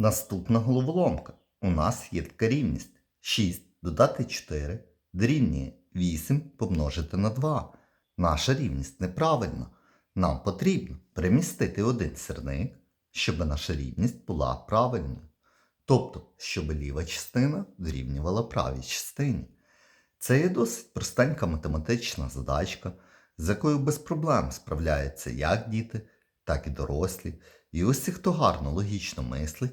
Наступна головоломка. У нас є така рівність. 6 додати 4 дорівнює 8 помножити на 2. Наша рівність неправильна. Нам потрібно перемістити один сірник, щоб наша рівність була правильною. Тобто, щоб ліва частина дорівнювала правій частині. Це є досить простенька математична задачка, з якою без проблем справляються як діти, так і дорослі. І ось ті, хто гарно логічно мислить,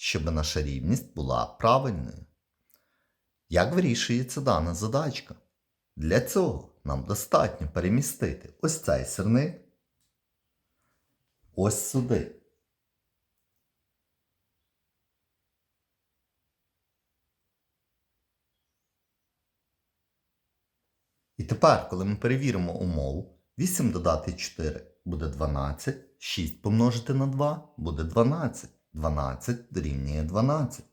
щоб наша рівність була правильною. Як вирішується дана задачка? Для цього нам достатньо перемістити ось цей сирник ось сюди. І тепер, коли ми перевіримо умову, 8 додати 4 буде 12, 6 помножити на 2 буде 12. 12 дорівнює 12.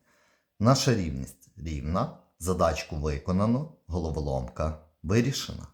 Наша рівність рівна. Задачку виконано, головоломка вирішена.